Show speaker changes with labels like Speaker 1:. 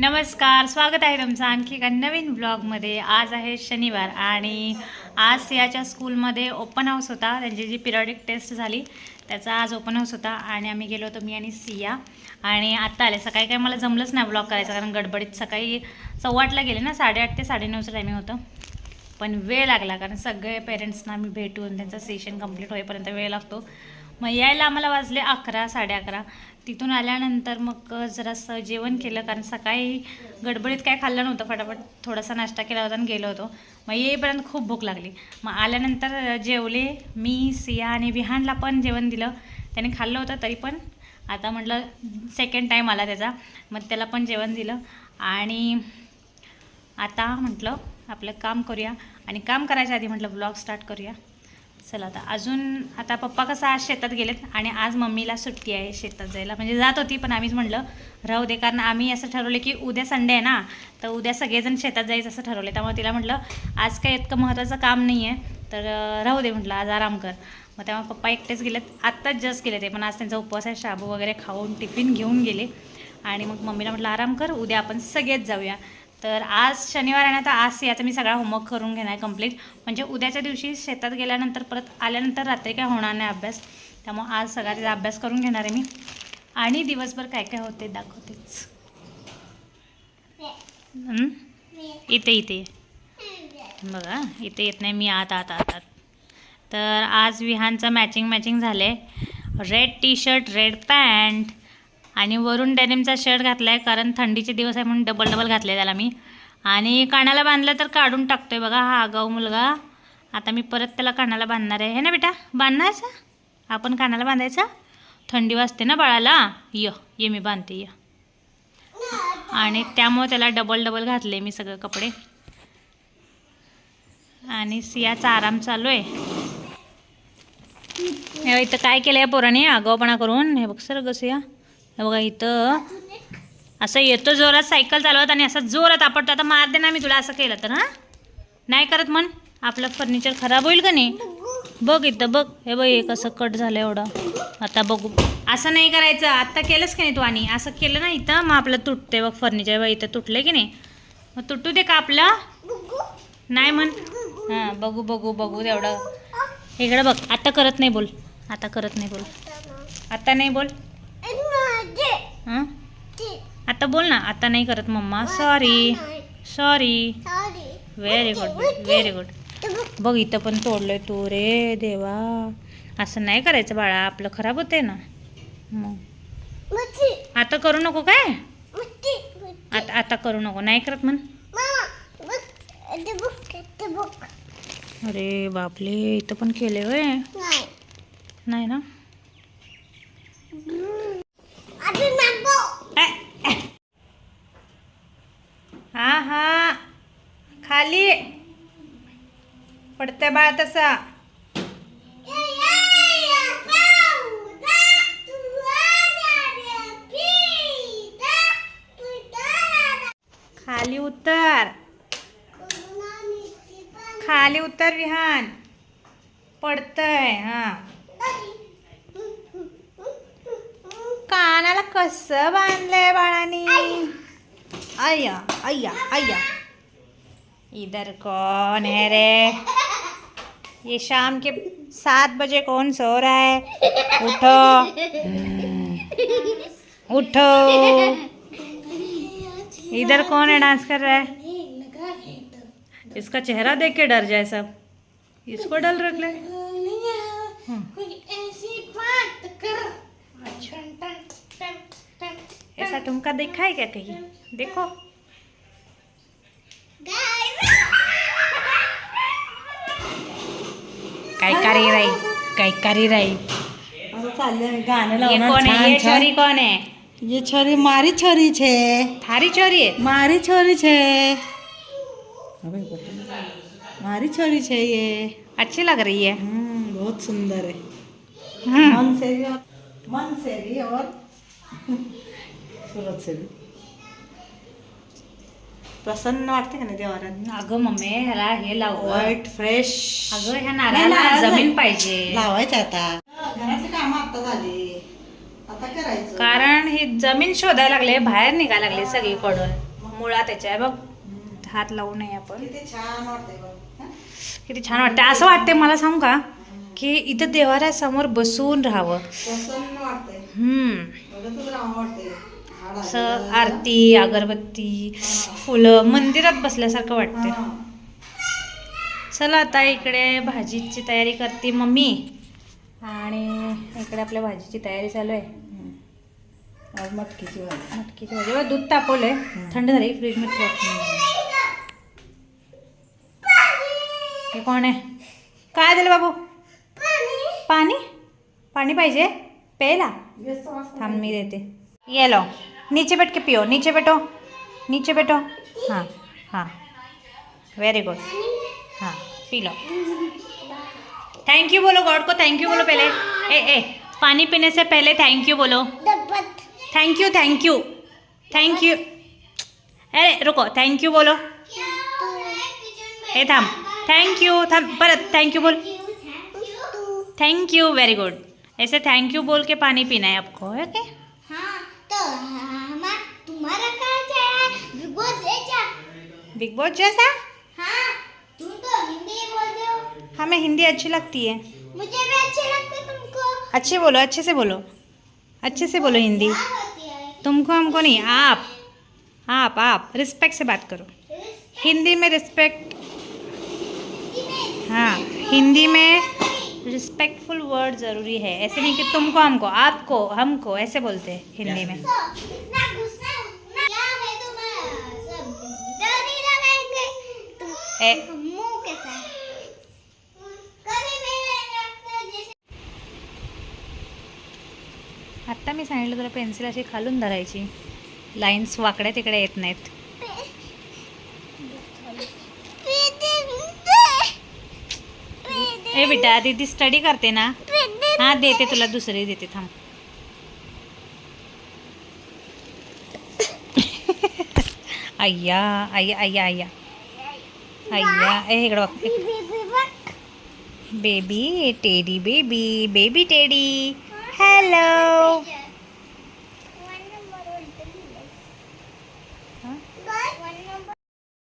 Speaker 1: नमस्कार स्वागत आहे तुमचं आणखी एका नवीन ब्लॉगमध्ये आज आहे शनिवार आणि आज सियाच्या स्कूलमध्ये ओपन हाऊस होता. त्यांची जी पिरियडिक टेस्ट झाली त्याचा आज ओपन हाऊस होता आणि आम्ही गेलो होतो मी आणि सिया. आणि आत्ता आले. सकाळी काय मला जमलंच नाही ब्लॉग करायचं कारण गडबडीत सकाळी सव्वाटला गेले ना साडेआठ ते साडेनऊचं टायमिंग होतं. पण वेळ लागला कारण सगळे पेरेंट्सना आम्ही भेटून त्यांचं सेशन कंप्लीट होईपर्यंत वेळ लागतो. मग यायला आम्हाला वाजले अकरा साडे अकरा. तिथून आल्यानंतर मग जरासं जेवण केलं. कारण सकाळी गडबडीत काय खाल्लं नव्हतं. फटाफट थोडासा नाश्ता केला होता आणि गेलो होतो. मग येईपर्यंत खूप भूक लागली. मग आल्यानंतर जेवले. मी सिया आणि विहानला पण जेवण दिलं. त्याने खाल्लं होतं तरी पण. आता म्हटलं सेकंड टाईम आला त्याचा. मग त्याला पण जेवण दिलं. आणि आता म्हटलं आपलं काम करूया. आणि काम करायच्या आधी म्हटलं ब्लॉग स्टार्ट करूया. चला आता. अजून आता पप्पा कसं आज शेतात गेलेत आणि आज मम्मीला सुट्टी आहे शेतात जायला. म्हणजे जात होती पण आम्हीच म्हटलं राहू दे. कारण आम्ही असं ठरवलं की उद्या संडे आहे ना तर उद्या सगळेजण शेतात जायचं असं ठरवलं त्यामुळे तिला म्हटलं आज काही इतकं महत्त्वाचं काम नाही आहे तर राहू दे म्हटलं आज आराम कर. मग तेव्हा पप्पा एकटेच गेलेत. आत्ताच जस्ट गेले ते पण आज त्यांचा उपवास आहे शाबू वगैरे खाऊन टिफिन घेऊन गेले. आणि मग मम्मीला म्हटलं आराम कर उद्या आपण सगळेच जाऊया. तर आज शनिवार आहे ना तर आज याचा मी सगळा होमवर्क करून घेणार आहे कंप्लीट म्हणजे उद्याच्या दिवशी शेतात गेल्यानंतर परत आल्यानंतर रात्री काय होणार नाही अभ्यास. त्यामुळे आज सगळा त्याचा अभ्यास करून घेणार आहे मी. आणि दिवसभर काय काय होते दाखवतेच. इथे इथे बघा इथे येत नाही मी आत आत आत आत. तर आज विहानचं मॅचिंग मॅचिंग झालं आहे red T shirt red pant आणि वरून डेनिमचा शर्ट घातला आहे कारण थंडीचे दिवस आहे म्हणून डबल डबल घातले त्याला मी. आणि कानाला बांधलं तर काढून टाकतोय बघा हा आगाऊ मुलगा. आता मी परत त्याला कानाला बांधणार आहे. हे ना बेटा बांधायचा आपण कानाला बांधायचा? थंडी वाजते ना बाळाला? य ये मी बांधते य. आणि त्यामुळे त्याला डबल डबल घातले मी सगळे कपडे. आणि सियाचा आराम चालू आहे. इथं काय केलं आहे पोराने? आगाऊपणा करून. हे बघ सर कसं या बघा इथं. असं येतो जोरात सायकल चालवत आणि असं जोरात आपटतो. आता मार दे ना मी तुला असं केलं तर हां? नाही करत म्हण. आपलं फर्निचर खराब होईल का नाही? बघ इथं बघ. हे बघ हे कसं कट झालं एवढं. आता बघू. असं नाही करायचं. आत्ता केलंच की नाही तू आणि? असं केलं ना इथं. मग आपलं तुटते बघ फर्निचर बघ इथं तुटलं की नाही? मग तुटू दे का आपलं? नाही म्हण. हां बघू बघू बघू तेवढं. इकडं बघ. आता करत नाही बोल. आता करत नाही बोल. आता नाही बोल. हां? आता बोल ना आता नाही करत mamma. Sorry sorry very good very good बघ इथं पण तोडलंय तू रे देवा. असं नाही करायचं बाळा आपलं खराब होतंय ना. मग. आता करू नको काय? आता आता करू नको. नाही करत म्हण. अरे बापले इथं पण केले वय नाही ना हा हा खाली. पडते बाळ तसा. खाली उतर. खाली उतर विहान पडतंय हा. कानाला कसं बांधलंय बाळानी? अय्या अय्या अय्या. इधर कौन है रे? ये शाम के सात बजे कौन सो रहा है? उठो। उठो। इधर कौन है डांस कर रहा है? इसका चेहरा देख के डर जाए सब। इसको डर रख ले। ऐसा तुमका देखा है क्या कहीं? देखो। काय कारी राई काय कारी राई
Speaker 2: असं चाललंय गाणं
Speaker 1: ये
Speaker 2: लावणार
Speaker 1: कौन है
Speaker 2: छान
Speaker 1: ये
Speaker 2: छान.
Speaker 1: छोरी कौन है
Speaker 2: ये छोरी मारी छोरी छे
Speaker 1: थारी छोरी है
Speaker 2: मारी छोरी छे अबे बेटा, मारी छोरी छे ये
Speaker 1: अच्छी लग रही है
Speaker 2: हम्म, बहुत सुंदर है
Speaker 1: हम्म.
Speaker 2: मन से भी और मन से भी और सूरत से भी प्रसन्न वाटते का नाही देवाला
Speaker 1: अगं मम्मी ह्याला हे लाव.
Speaker 2: व्हाईट फ्रेश
Speaker 1: अगं ह्या नारळाला जमीन पाहिजे.
Speaker 2: लावायचं आता. घराचे काम आता झाले. आता करायचं.
Speaker 1: कारण ही जमीन शोधायला लागले बाहेर निघायला लागले सगळीकडून. मुळा त्याच्या आहे बघ हात लावू नये आपण.
Speaker 2: किती छान वाटतंय बघ. हं?
Speaker 1: किती छान वाटतं असं वाटतंय मला सांगू का की इथं देवाऱ्यासमोर बसून राहावं.
Speaker 2: प्रसन्न वाटतंय.
Speaker 1: हम्म.
Speaker 2: बघतच राहावं वाटतंय. हाड
Speaker 1: असं. आरती अगरबत्ती फुलं मंदिरात बसल्यासारखं वाटतंय.
Speaker 2: हां.
Speaker 1: चला आता इकडे भाजीची तयारी करते मम्मी. आणि इकडे आपल्या भाजीची तयारी चालू आहे.
Speaker 2: मटकीची भाजी.
Speaker 1: मटकीची भाजी. बघ, दूध तापवलंय. थंड झाली फ्रीजमध्ये हे कोण आहे? काय दिलं बाबू? पाणी? पाणी पाहिजे? प्यायला. थांब मी देते. ये लो। नीचे बैठ के पियो, नीचे बैठो नीचे बैठो। हाँ हाँ। वेरी गुड हाँ पी लो। थैंक यू बोलो गॉड को थैंक यू बोलो पहले। ए ए, पानी पीने से पहले थैंक यू बोलो। Thank you thank you thank you अरे, रुको थैंक यू बोलो। ए, थम। थैंक यू थांब परत थैंक यू बोल। थैंक यू वेरी गुड ऐसे थैंक यू बोल के पानी पीना है आपको ओके
Speaker 3: हाँ तो हमारा तुम्हारा कहाँ से है बिग बॉस जैसा
Speaker 1: बिग बॉस जैसा?
Speaker 3: हाँ तुम तो हिंदी बोलते हो।
Speaker 1: हमें हिंदी अच्छी लगती है।
Speaker 3: मुझे भी अच्छे लगते तुमको।
Speaker 1: अच्छे बोलो अच्छे से बोलो। अच्छे से बोलो हिंदी।
Speaker 3: है।
Speaker 1: तुमको हमको नहीं आप। आप आप रिस्पेक्ट से बात करो। हिंदी में रिस्पेक्ट हाँ हिंदी में रिस्पेक्टफुल वर्ड ज़रूरी है। ऐसे नहीं कि तुमको हमको आपको हमको ऐसे बोलते हैं हिंदी में। ए. आत्ता मी सांगितलं तुला पेन्सिल अशी खालून धरायची. लाईन्स वाकड्या तिकडे येत नाहीत. ए बेटा दीदी स्टडी करते ना. हां देते तुला दुसरी देते थांब. अय्या अय्या अय्या अय्या अय्या ए इकडं बघ. Baby teddy baby baby teddy hello